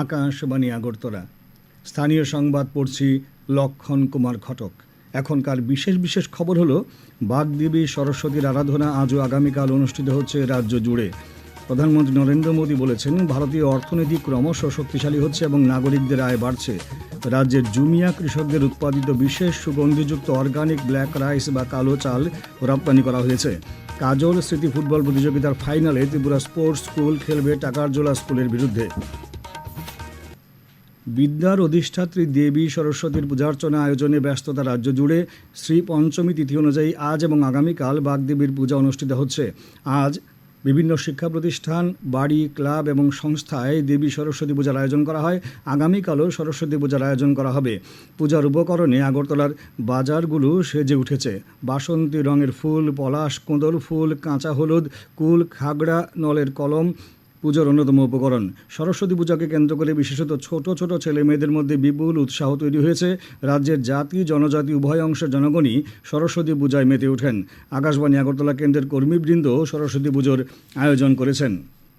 আকাশবাণী আগরতলা। স্থানীয় সংবাদ পড়ছি লক্ষণ কুমার ঘটক। এখনকার বিশেষ বিশেষ খবর হলো, বাগদেবী সরস্বতীর আরাধনা আজও আগামীকাল অনুষ্ঠিত হচ্ছে রাজ্য জুড়ে। প্রধানমন্ত্রী নরেন্দ্র মোদী বলেছেন, ভারতীয় অর্থনীতি ক্রমশ শক্তিশালী হচ্ছে এবং নাগরিকদের আয় বাড়ছে। রাজ্যের জুমিয়া কৃষকদের উৎপাদিত বিশেষ সুগন্ধিযুক্ত অর্গানিক ব্ল্যাক রাইস বা কালো চাল রপ্তানি করা হয়েছে। কাজল স্মৃতি ফুটবল প্রতিযোগিতার ফাইনালে ত্রিপুরা স্পোর্টস স্কুল খেলবে টাকারজোলা স্কুলের বিরুদ্ধে। বিদ্যার অধিষ্ঠাত্রী দেবী সরস্বতীর পূজার্চনা আয়োজনে ব্যস্ততা রাজ্য জুড়ে শ্রী পঞ্চমী তিথি অনুযায়ী আজ এবং আগামীকাল বাগদেবীর পূজা অনুষ্ঠিত হচ্ছে। আজ বিভিন্ন শিক্ষা প্রতিষ্ঠান, বাড়ি, ক্লাব এবং সংস্থায় দেবী সরস্বতী পূজার আয়োজন করা হয়। আগামীকালও সরস্বতী পূজার আয়োজন করা হবে। পূজার উপকরণে আগরতলার বাজারগুলো সেজে উঠেছে। বাসন্তী রঙের ফুল, পলাশ, কোঁদল ফুল, কাঁচা হলুদ, কুল, খাগড়া, নলের কলম পুজোর অন্যতম উপকরণ। সরস্বতী পূজাকে কেন্দ্র করে বিশেষত ছোট ছোট ছেলে মেয়েদের মধ্যে বিপুল উৎসাহ তৈরি হয়েছে। রাজ্যের জাতি, জনজাতি, উভয় অংশের জনগণই সরস্বতী পূজায় মেতে ওঠেন। আকাশবাণী আগরতলা কেন্দ্রের কর্মীবৃন্দ সরস্বতী পুজোর আয়োজন করেছেন।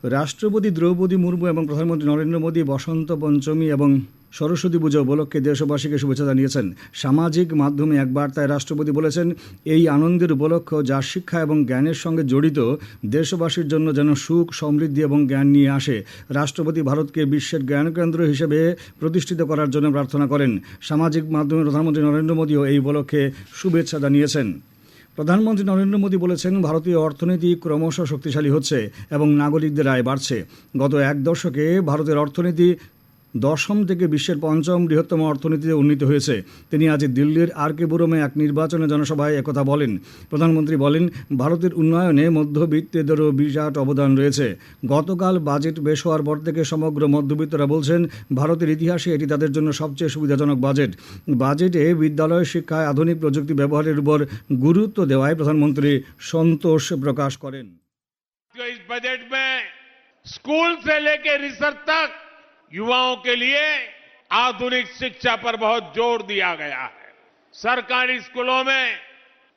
রাষ্ট্রপতি দ্রৌপদী মুর্মু এবং প্রধানমন্ত্রী নরেন্দ্র মোদী বসন্ত পঞ্চমী এবং সরস্বতী পুজো উপলক্ষে দেশবাসীকে শুভেচ্ছা জানিয়েছেন। সামাজিক মাধ্যমে এক বার্তায় রাষ্ট্রপতি বলেছেন, এই আনন্দের উপলক্ষ যা শিক্ষা এবং জ্ঞানের সঙ্গে জড়িত, দেশবাসীর জন্য যেন সুখ, সমৃদ্ধি এবং জ্ঞান নিয়ে আসে। রাষ্ট্রপতি ভারতকে বিশ্বের জ্ঞানকেন্দ্র হিসেবে প্রতিষ্ঠিত করার জন্য প্রার্থনা করেন। সামাজিক মাধ্যমে প্রধানমন্ত্রী নরেন্দ্র মোদীও এই উপলক্ষে শুভেচ্ছা জানিয়েছেন। প্রধানমন্ত্রী নরেন্দ্র মোদী বলেছেন, ভারতীয় অর্থনীতি ক্রমশ শক্তিশালী হচ্ছে এবং নাগরিকদের আয় বাড়ছে। গত এক দশকে ভারতের অর্থনীতি দশম থেকে বিশ্বের পঞ্চম বৃহত্তম অর্থনীতিতে উন্নীত হয়েছে তিনি আজ দিল্লির আর কে বুরমে এক নির্বাচনী জনসভায় একথা বলেন প্রধানমন্ত্রী বলেন ভারতের উন্নয়নে মধ্যবিত্তদেরও বিরাট অবদান রয়েছে গতকাল বাজেট বেশ হওয়ার পর থেকে সমগ্র মধ্যবিত্তরা বলছেন ভারতের ইতিহাসে এটি তাদের জন্য সবচেয়ে সুবিধাজনক বাজেট বাজেটে বিদ্যালয় শিক্ষায় আধুনিক প্রযুক্তি ব্যবহারের উপর গুরুত্ব দেওয়ায় প্রধানমন্ত্রী সন্তোষ প্রকাশ করেন तो इस बजट में स्कूल से लेकर रिसर्च तक युवाओं के लिए आधुनिक शिक्षा पर बहुत ज़ोर दिया गया है। सरकारी स्कूलों में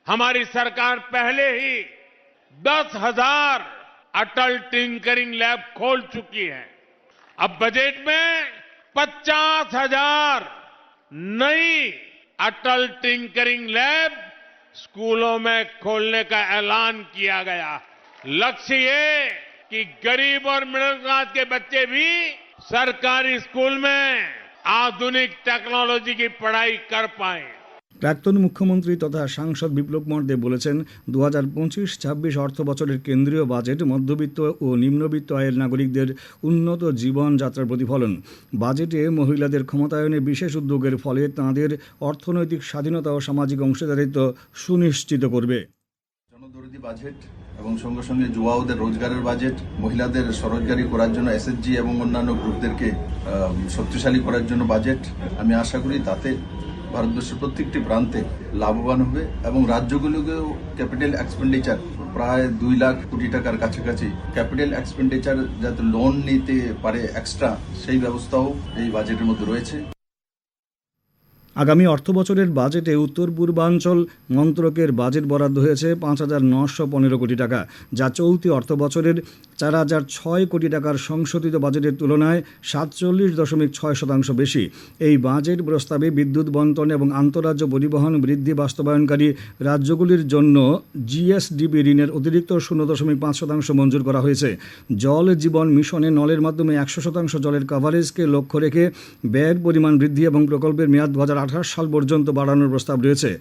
हमारी सरकार पहले ही दस हज़ार अटल टिंकरिंग लैब खोल चुकी है। अब बजट में पचास हज़ार नई अटल टिंकरिंग लैब स्कूलों में खोलने का ऐलान किया गया। लक्ष्य ये कि गरीब और मिडिल क्लास के बच्चे भी सरकारी स्कूल में आधुनिक टेक्नोलॉजी की पढ़ाई कर पाए প্রাক্তন মুখ্যমন্ত্রী তথা সাংসদ বিপ্লব মর্দে বলেছেন দু হাজার পঁচিশ ছাব্বিশ অর্থ বছরের কেন্দ্রীয় বাজেট মধ্যবিত্ত ও নিম্নবিত্ত আয়ের নাগরিকদের উন্নত জীবনযাত্রার প্রতিফলন বাজেটে মহিলাদের ক্ষমতায়নে বিশেষ উদ্যোগের ফলে তাঁদের অর্থনৈতিক স্বাধীনতা ও সামাজিক অংশীদারিত্ব সুনিশ্চিত করবে বাজেট এবং সঙ্গে সঙ্গে যুবাওদের রোজগারের বাজেট মহিলাদের স্বরোজগারি করার জন্য এসএসজি এবং অন্যান্য গ্রুপদেরকে শক্তিশালী করার জন্য বাজেট আমি আশা করি তাতে ভারতবর্ষের প্রত্যেকটি প্রান্তে লাভবান হবে এবং রাজ্যগুলোকেও ক্যাপিটাল এক্সপেন্ডিচার প্রায় দুই লাখ কোটি টাকার কাছাকাছি ক্যাপিটাল এক্সপেন্ডিচার যাতে লোন নিতে পারে এক্সট্রা সেই ব্যবস্থাও এই বাজেটের মধ্যে রয়েছে। আগামী অর্থ বছরের বাজেটে উত্তর পূর্বাঞ্চল মন্ত্রকের বাজেট বরাদ্দ হয়েছে পাঁচ হাজার নশো পনেরো কোটি টাকা, যা চলতি অর্থ বছরের চার হাজার ছয় কোটি টাকার সংশোধিত বাজেটের তুলনায় সাতচল্লিশ দশমিক ছয় শতাংশ বেশি। এই বাজেট প্রস্তাবে বিদ্যুৎ বন্টন এবং আন্তঃরাজ্য পরিবহন বৃদ্ধি বাস্তবায়নকারী রাজ্যগুলির জন্য জিএসডিবি ঋণের অতিরিক্ত শূন্য দশমিক পাঁচ শতাংশ মঞ্জুর করা হয়েছে। জল জীবন মিশনে নলের মাধ্যমে একশো শতাংশ জলের কভারেজকে লক্ষ্য রেখে ব্যয়ের পরিমাণ বৃদ্ধি এবং প্রকল্পের মেয়াদ দু সাল পর্যন্ত বাড়ানোর প্রস্তাব রয়েছে।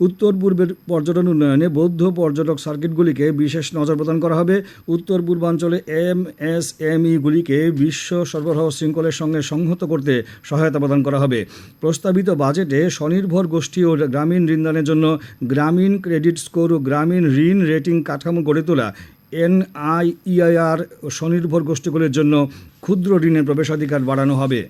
উত্তর পূর্বের পর্যটন উন্নয়নে বৌদ্ধ পর্যটক সার্কিটগুলিকে বিশেষ নজর প্রদান করা হবে। উত্তর পূর্বাঞ্চলে এম এস এম ইগুলিকে বিশ্ব সরবরাহ শৃঙ্খলের সঙ্গে সংহত করতে সহায়তা প্রদান করা হবে। প্রস্তাবিত বাজেটে স্বনির্ভর গোষ্ঠী ও গ্রামীণ ঋণদানের জন্য গ্রামীণ ক্রেডিট স্কোর ও গ্রামীণ ঋণ রেটিং কাঠামো গড়ে তোলা এনআইইআইআর স্বনির্ভর গোষ্ঠীগুলির জন্য ক্ষুদ্র ঋণের প্রবেশাধিকার বাড়ানো হবে।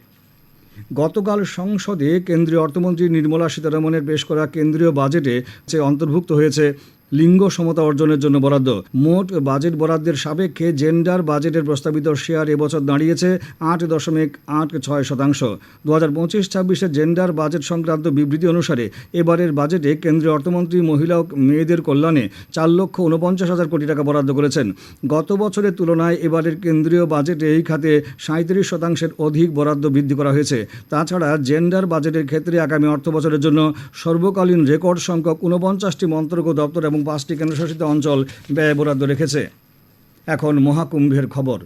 গতকাল সংসদে কেন্দ্রীয় অর্থমন্ত্রী নির্মলা সীতারামনের পেশ করা কেন্দ্রীয় বাজেটে অন্তর্ভুক্ত হয়েছে লিঙ্গ সমতা অর্জনের জন্য বরাদ্দ। মোট বাজেট বরাদ্দের সাপেক্ষে জেন্ডার বাজেটের প্রস্তাবিত শেয়ার এবছর দাঁড়িয়েছে আট দশমিক আট ছয় শতাংশ। দু হাজার পঁচিশ ছাব্বিশে জেন্ডার বাজেট সংক্রান্ত বিবৃতি অনুসারে এবারের বাজেটে কেন্দ্রীয় অর্থমন্ত্রী, মহিলা ও মেয়েদের কল্যাণে চার লক্ষ উনপঞ্চাশ হাজার কোটি টাকা বরাদ্দ করেছেন। গত বছরের তুলনায় এবারের কেন্দ্রীয় বাজেটে এই খাতে সাঁত্রিশ শতাংশের অধিক বরাদ্দ বৃদ্ধি করা হয়েছে। তাছাড়া জেন্ডার বাজেটের ক্ষেত্রে আগামী অর্থ বছরের জন্য সর্বকালীন রেকর্ড সংখ্যক উনপঞ্চাশটি মন্ত্রক দপ্তর এবং পাঁচটি কেন্দ্রশাসিত অঞ্চল ব্যয় বরাদ্দ রেখেছে। এখন মহাকুম্ভের খবর।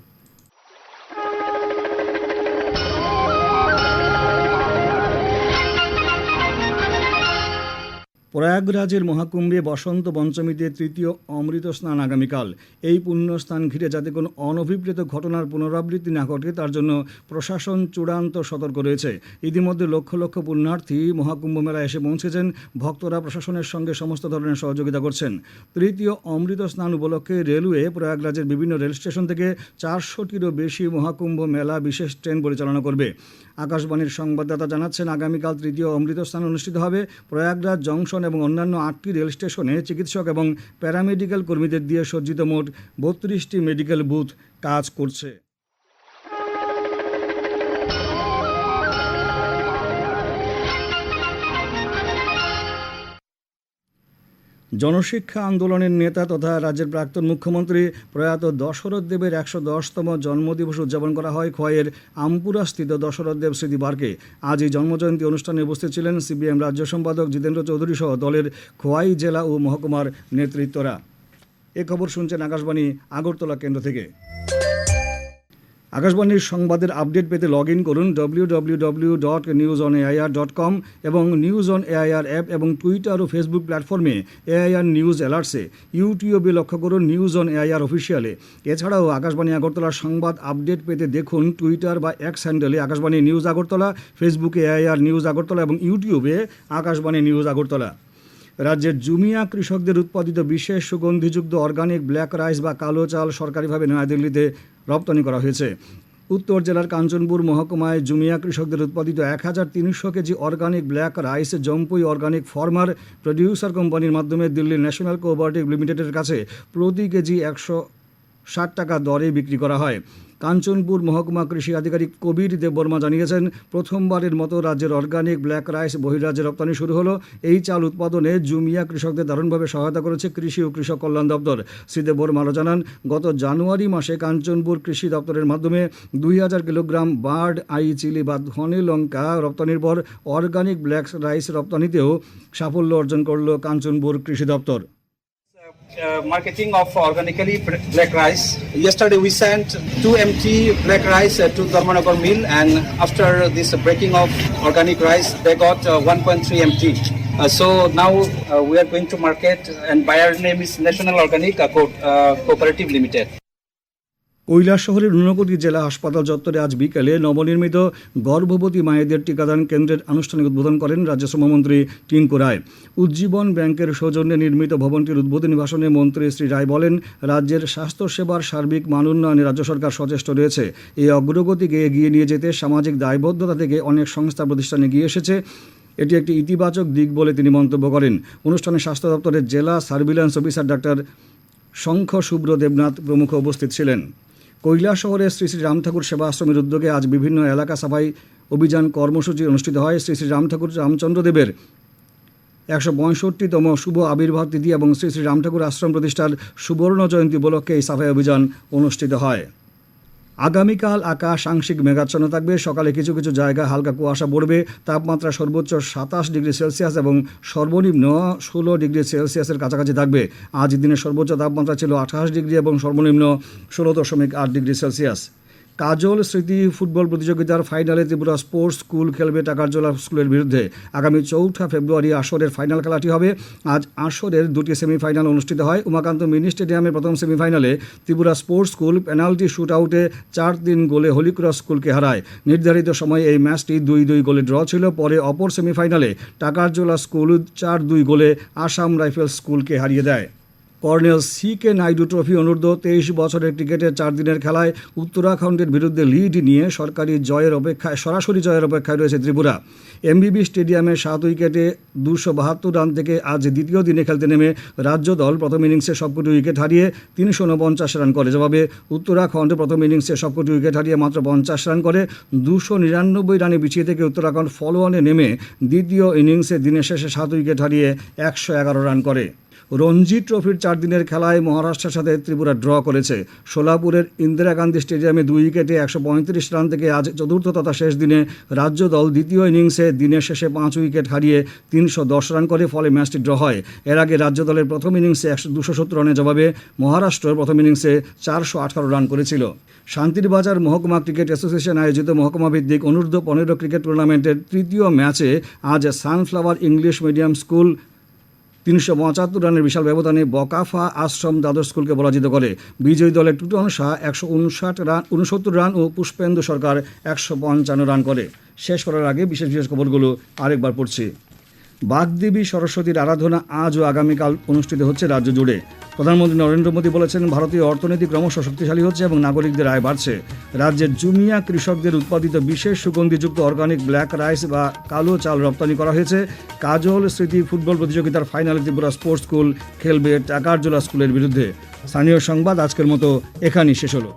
প্রয়াগরাজের মহাকুম্ভে বসন্ত পঞ্চমীতে তৃতীয় অমৃত স্নান আগামীকাল। এই পুণ্যস্থান ঘিরে যাতে কোনো অনভিপ্রেত ঘটনার পুনরাবৃত্তি না ঘটে, তার জন্য প্রশাসন চূড়ান্ত সতর্ক রয়েছে। ইতিমধ্যে লক্ষ লক্ষ পুণ্যার্থী মহাকুম্ভ মেলায় এসে পৌঁছেছেন। ভক্তরা প্রশাসনের সঙ্গে সমস্ত ধরনের সহযোগিতা করছেন। তৃতীয় অমৃত স্নান উপলক্ষে রেলওয়ে প্রয়াগরাজের বিভিন্ন রেল স্টেশন থেকে চারশোটিরও বেশি মহাকুম্ভ মেলা বিশেষ ট্রেন পরিচালনা করবে। আকাশবাণীর সংবাদদাতা জানাচ্ছেন, আগামীকাল তৃতীয় অমৃত স্থান অনুষ্ঠিত হবে। প্রয়াগরাজ জংশন এবং অন্যান্য আটটি রেল স্টেশনে চিকিৎসক এবং প্যারামেডিক্যাল কর্মীদের দিয়ে সজ্জিত মোট বত্রিশটি মেডিকেল বুথ কাজ করছে। জনশিক্ষা আন্দোলনের নেতা তথা রাজ্যের প্রাক্তন মুখ্যমন্ত্রী প্রয়াত দশরথ দেবের একশো দশতম জন্মদিবস উদযাপন করা হয় খোয়াইয়ের আমপুরাস্থিত দশরথ দেব স্মৃতি পার্কে। আজ এই জন্মজয়ন্তী অনুষ্ঠানে উপস্থিত ছিলেন সিপিএম রাজ্য সম্পাদক জিতেন্দ্র চৌধুরী সহ দলের খোয়াই জেলা ও মহকুমার নেতৃত্বরা। এ খবর শুনছেন আকাশবাণী আগরতলা কেন্দ্র থেকে। আকাশবাণীর সংবাদের আপডেট পেতে লগ ইন করুন W W W dot news on AIR dot com এবং নিউজ অন এআইআর অ্যাপ এবং টুইটার ও ফেসবুক প্ল্যাটফর্মে এআইআর নিউজ অ্যালার্টসে ইউটিউবে লক্ষ্য করুন নিউজ অন এআইআর অফিসিয়ালে এছাড়াও আকাশবাণী আগরতলার সংবাদ আপডেট পেতে দেখুন টুইটার বা এক্স হ্যান্ডেলে আকাশবাণী নিউজ আগরতলা ফেসবুকে এআইআর নিউজ আগরতলা এবং ইউটিউবে আকাশবাণী নিউজ আগরতলা। রাজ্যের জুমিয়া কৃষকদের উৎপাদিত বিশেষ সুগন্ধিযুক্ত অর্গানিক ব্ল্যাক রাইস বা কালো চাল সরকারিভাবে নয়াদিল্লিতে রপ্তানি করা হয়েছে। উত্তর জেলার কাঞ্চনপুর মহকুমায় জুমিয়া কৃষকদের উৎপাদিত এক হাজার তিনশো kg organic black rice Jampui organic farmer producer কোম্পানির মাধ্যমে দিল্লির ন্যাশনাল কোঅপারেটিভ লিমিটেডের কাছে প্রতি কেজি একশো ষাট টাকা দরে বিক্রি করা হয়। কাঞ্চনপুর মহকুমা কৃষি আধিকারিক কবির দেববর্মা জানিয়েছেন, প্রথমবারের মতো রাজ্যের অর্গানিক ব্ল্যাক রাইস বহিরাজ্যে রপ্তানি শুরু হলো। এই চাল উৎপাদনে জুমিয়া কৃষকদের দারুণভাবে সহায়তা করেছে কৃষি ও কৃষক কল্যাণ দপ্তর। শ্রী দেববর্মা আরও জানান, গত জানুয়ারি মাসে কাঞ্চনপুর কৃষি দপ্তরের মাধ্যমে দুই হাজার কিলোগ্রাম বার্ড, আই, চিলি বা ধনে লঙ্কা রপ্তানির পর অর্গানিক ব্ল্যাক রাইস রপ্তানিতেও সাফল্য অর্জন করল কাঞ্চনপুর কৃষি দপ্তর। Uh, marketing of organically black rice. Yesterday we sent 2 MT black rice uh, to Dharmanagar mill and after this breaking of organic rice they got uh, 1.3 MT. Uh, so now uh, we are going to market and buyer name is National Organic Co- uh, Cooperative Limited. Kailash শহরের ঊনকোটি জেলা হাসপাতাল চত্বরে আজ বিকেলে নবনির্মিত গর্ভবতী মায়েদের টিকাদান কেন্দ্রের আনুষ্ঠানিক উদ্বোধন করেন রাজ্য শ্রমমন্ত্রী টিঙ্কু রায়। উজ্জীবন ব্যাংকের সৌজন্যে নির্মিত ভবনটির উদ্বোধনী ভাষণে মন্ত্রী শ্রী রায় বলেন, রাজ্যের স্বাস্থ্যসেবার সার্বিক মান উন্নয়নে রাজ্য সরকার সচেষ্ট রয়েছে। এই অগ্রগতিকে এগিয়ে নিয়ে যেতে সামাজিক দায়বদ্ধতা থেকে অনেক সংস্থা প্রতিষ্ঠানে গিয়ে এসেছে। এটি একটি ইতিবাচক দিক বলে তিনি মন্তব্য করেন। অনুষ্ঠানে স্বাস্থ্য দপ্তরের জেলা সার্ভিল্যান্স অফিসার ডাক্তার শঙ্খ শুভ্র দেবনাথ প্রমুখ উপস্থিত ছিলেন। শহরে শ্রী শ্রী রাম ঠাকুর সেবা আশ্রমের উদ্যোগে আজ বিভিন্ন এলাকা সাফাই অভিযান কর্মসূচি অনুষ্ঠিত হয় শ্রী শ্রী রাম ঠাকুর রামচন্দ্রদেবের। একশো পঁয়ষট্টিতম শুভ আবির্ভাব তিথি এবং শ্রী শ্রী রাম ঠাকুর আশ্রম প্রতিষ্ঠার সুবর্ণ জয়ন্তী উপলক্ষে এই সাফাই অভিযান অনুষ্ঠিত হয়। আগামীকাল আকাশ আংশিক মেঘাচ্ছন্ন থাকবে। সকালে কিছু কিছু জায়গায় হালকা কুয়াশা পড়বে। তাপমাত্রা সর্বোচ্চ সাতাশ ডিগ্রি সেলসিয়াস এবং সর্বনিম্ন ষোলো ডিগ্রি সেলসিয়াসের কাছাকাছি থাকবে। আজ দিনের সর্বোচ্চ তাপমাত্রা ছিল আঠাশ ডিগ্রি এবং সর্বনিম্ন ষোলো দশমিক আট ডিগ্রি সেলসিয়াস। কাজল স্মৃতি ফুটবল প্রতিযোগিতার ফাইনালে ত্রিপুরা স্পোর্টস স্কুল খেলবে টাকারজোলা স্কুলের বিরুদ্ধে। আগামী চৌঠা ফেব্রুয়ারি আসরের ফাইনাল খেলাটি হবে। আজ আসরের দুটি সেমিফাইনাল অনুষ্ঠিত হয়। উমাকান্ত মিনি স্টেডিয়ামে প্রথম সেমিফাইনালে Tripura sports school penalty shoot আউটে চার তিন গোলে হলিক্রস স্কুলকে হারায়। নির্ধারিত সময়ে এই ম্যাচটি দুই দুই গোলে ড্র ছিল। পরে অপর সেমিফাইনালে টাকারজোলা স্কুল চার দুই গোলে আসাম রাইফেলস স্কুলকে হারিয়ে দেয়। Colonel C K Naidu trophy অনূর্ধ্ব তেইশ বছরের ক্রিকেটের চার দিনের খেলায় উত্তরাখণ্ডের বিরুদ্ধে লিড নিয়ে সরকারি জয়ের অপেক্ষায়, সরাসরি জয়ের অপেক্ষায় রয়েছে ত্রিপুরা। এমবিবি স্টেডিয়ামে সাত উইকেটে দুশো বাহাত্তর রান থেকে আজ দ্বিতীয় দিনে খেলতে নেমে রাজ্য দল প্রথম ইনিংসে সবকটি উইকেট হারিয়ে তিনশো উনপঞ্চাশ রান করে। জবাবে উত্তরাখণ্ড প্রথম ইনিংসে সবকটি উইকেট হারিয়ে মাত্র পঞ্চাশ রান করে, দুশো নিরানব্বই রানে পিছিয়ে থেকে উত্তরাখণ্ড ফলোঅনে নেমে দ্বিতীয় ইনিংসে দিনের শেষে সাত উইকেট হারিয়ে একশো এগারো রান করে। রঞ্জি ট্রফির চার দিনের খেলায় মহারাষ্ট্রের সাথে ত্রিপুরা ড্র করেছে। সোলাপুরের ইন্দিরা গান্ধী স্টেডিয়ামে দুই উইকেটে একশো পঁয়ত্রিশ রান থেকে আজ চতুর্থ তথা শেষ দিনে রাজ্য দল দ্বিতীয় ইনিংসে দিনের শেষে পাঁচ উইকেট হারিয়ে তিনশো দশ রান করে ফলে ম্যাচটি ড্র হয়। এর আগে রাজ্য দলের প্রথম ইনিংসে একশো দুশো সত্তর রানের জবাবে মহারাষ্ট্র প্রথম ইনিংসে চারশো আঠারো রান করেছিল। শান্তিরবাজার মহকুমা ক্রিকেট অ্যাসোসিয়েশন আয়োজিত মহকুমা ভিত্তিক অনূর্ধ্ব পনেরো ক্রিকেট টুর্নামেন্টের তৃতীয় ম্যাচে আজ সানফ্লাওয়ার ইংলিশ মিডিয়াম স্কুল তিনশো পঁচাত্তর রানের বিশাল ব্যবধানে বকাফা আশ্রম দ্বাদশ স্কুলকে পরাজিত করে। বিজয়ী দলের টুটন শাহ একশো উনষাট রান, উনসত্তর রান ও পুষ্পেন্দু সরকার একশো পঞ্চান্ন রান করে। শেষ করার আগে বিশেষ বিশেষ খবরগুলো আরেকবার পড়ছি। বাগদেবী সরস্বতীর আরাধনা আজ ও আগামীকাল অনুষ্ঠিত হচ্ছে রাজ্য জুড়ে। প্রধানমন্ত্রী নরেন্দ্র মোদী বলেছেন, ভারতীয় অর্থনীতি ক্রমশ শক্তিশালী হচ্ছে এবং নাগরিকদের আয় বাড়ছে। রাজ্যের জুমিয়া কৃষকদের উৎপাদিত বিশেষ সুগন্ধিযুক্ত অর্গানিক ব্ল্যাক রাইস বা কালো চাল রপ্তানি করা হয়েছে। কাজল স্মৃতি ফুটবল প্রতিযোগিতার ফাইনালে ত্রিপুরা স্পোর্টস স্কুল খেলবে টাকারজোলা স্কুলের বিরুদ্ধে। স্থানীয় সংবাদ আজকের মতো এখানেই শেষ হলো।